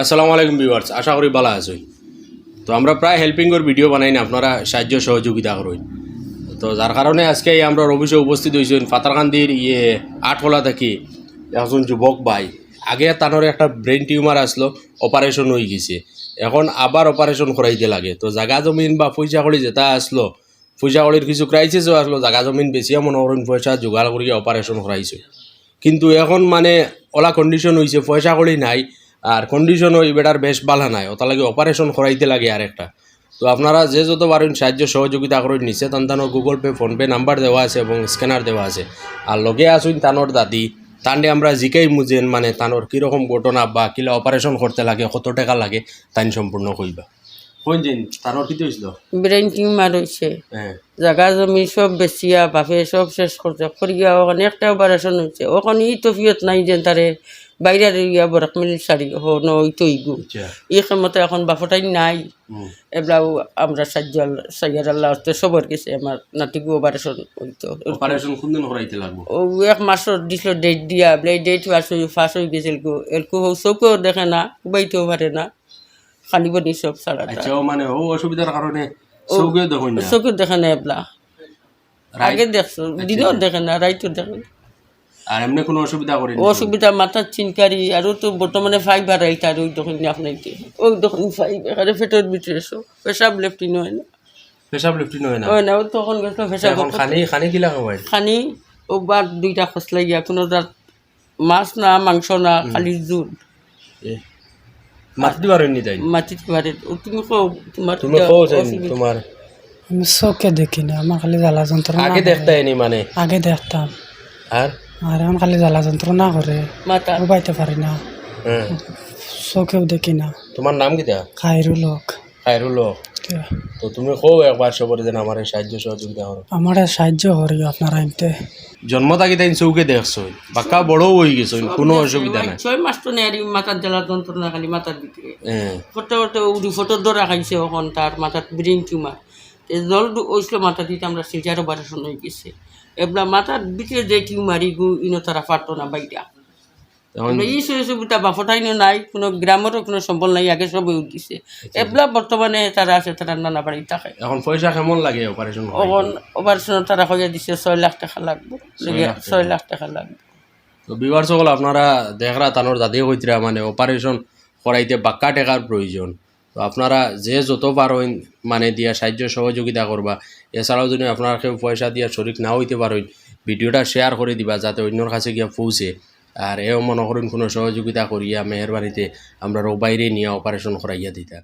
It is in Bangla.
আসসালামু আলাইকুম ভিউয়ার্স, আশা করি ভালো আছেন। তো আমরা প্রায় হেল্পিংয়ের ভিডিও বানাই না, আপনারা সাহায্য সহযোগিতা করেন। তো যার কারণে আজকে আমরা অফিসে উপস্থিত হয়েছেন ফাতারকান্দির ইয়ে আটকলা থাকি একজন যুবক ভাই। আগে তানোর একটা ব্রেন টিউমার আসলো অপারেশন হয়ে গেছে। এখন আবার অপারেশন করাইতে লাগে। তো জাগা জমিন বা পয়সা করি যেটা আসলো, পয়সা করির কিছু ক্রাইসিসও আসলো, জাগা জমিন বেশিও মনে করেন পয়সা জোগাড় করিয়ে অপারেশন করাইছে। কিন্তু এখন মানে ওলা কন্ডিশন হয়েছে পয়সা করি নাই। আর কন্ডিশন ওই বেটার বেশ ভালো নাই। ওটা লাগে অপারেশন করাইতে লাগে আর একটা তো আপনারা যে যত পারেন সাহায্য সহযোগিতা করে নিচে তানো গুগল পে ফোনপে নাম্বার দেওয়া আছে এবং স্ক্যানার দেওয়া আছে। আর লগে আসুন তানোর দাদি। তান্ডে আমরা জিকেই মুজেন মানে তানোর কীরকম ঘটনা বা কিলা অপারেশন করতে লাগে, কত টাকা লাগে তাই সম্পূর্ণ কইবা। কোন দিন তানোর কী হয়েছিল ব্রেন টিউমার হয়েছে হ্যাঁ জাগা জমি সব বেচিয়া বাপে সব শেষ করছে করিয়া ওখানে একটা অপারেশন হয়েছে ওখানে ই তফিয়ত নাই যে তারে বাইরে ইয়া বরাক মিল সারি হন ওই তো ইগু আচ্ছা। ই ক্ষমতা এখন বাপটাই নাই। এবলাও আমরা সাহায্য সাইয়ার আল্লাহ হস্তে সবর গেছে। আমার নাতিকু অপারেশন হইতো। অপারেশন কোন করাইতে লাগবো ও এক মাসের দিছিল ডেট দিয়া বলে ডেট ফাঁস হয়ে ফাঁস হয়ে গেছিল গো। এরকু চৌকেও দেখে না উবাইতেও পারে না। খালিব নি সব সারা আচ্ছা মানে ও অসুবিধার কারণে চৌকেও দেখুন না? চৌকে দেখে না এবলা আগে দেখছ দিনও দেখে না রাইতো দেখে। আর এমনি কোনো অসুবিধা করেনি অসুবিধা মাথার চিনকারি আর তো বর্তমানে ফাইবার আইতা আর ওই তখন আপনাকে ওই তখন ফাইভ এখানে ফেটের ভিতরে এসো পেশাব লেফটিন হয় না। পেশাব লিফটিন হয় না? হয় না ও তখন গেছিল পেশাব খানি খানি কিলা খাওয়াই খানি ও বার দুইটা খসলাই গিয়া কোনো তার মাছ না মাংস না খালি জোল। মাতি দিবার নি তাই মাটিত পারে তুমি কও তোমার তুমি কও তোমার আমি চোখে দেখি না আমার খালি জ্বালা যন্ত্রণা আগে দেখতাই নি মানে? আগে দেখতাম। আর? আর আমার খালি জ্বালা যন্ত্রণা করে। মাথা? উবাইতে পারি না। হ্যাঁ। চোখেও দেখি না। তোমার নাম কিটা খাইরুল হক। খাইরুল হক। তো তুমি কও একবার সবরে যেন আমার সাহায্য সহযোগিতা করো। আমার সাহায্য করি আপনারা এমতে জন্ম থাকি তাই চৌকে দেখছ। বাক্কা বড়ও হয়ে গেছো কোনো অসুবিধা নাই। ছয় মাস তো এই মাথার জ্বালা যন্ত্রণা খালি মাথার ভিতরে। ফটো ফটো উড়ি ফটো ধরা খাইছে ওখান তার মাথার ব্রেন টিউমার। জল ওইছিল মাথা দিতে আমরা সিজার অপারেশন হয়ে গেছে। এবলা মাথার ভিতরে যে টিউমার ইগু ইনো তারা পারতো না বাইটা। এই নাই কোনো গ্রামেরও কোনো সম্বল নাই আগে উঠিছে। এবলা বর্তমানে তারা আছে তারা নানা বাড়ি থাকে। এখন পয়সা কেমন লাগে অপারেশন ওখান অপারেশন তারা হয়ে দিছে ছয় লাখ টাকা লাগবে। ছয় লাখ টাকা। লাগবে। তো বিবার সকল আপনারা দেখরা তানোর দাদি কইতরা মানে অপারেশন করাইতে বাক্কা টাকার প্রয়োজন। তো আপনারা যে যত পারেন মানে দিয়া সাহায্য সহযোগিতা করবা। এছাড়াও যদি আপনারা কেউ পয়সা দিয়া শরিক না হইতে পারেন ভিডিওটা শেয়ার করে দিবা যাতে অন্যর কাছে গিয়া পৌঁছে। আর এও মনে করেন কোনো সহযোগিতা করিয়া মেহরবানিতে আমরা বাইরে নিয়ে অপারেশন করাইয়া দিতা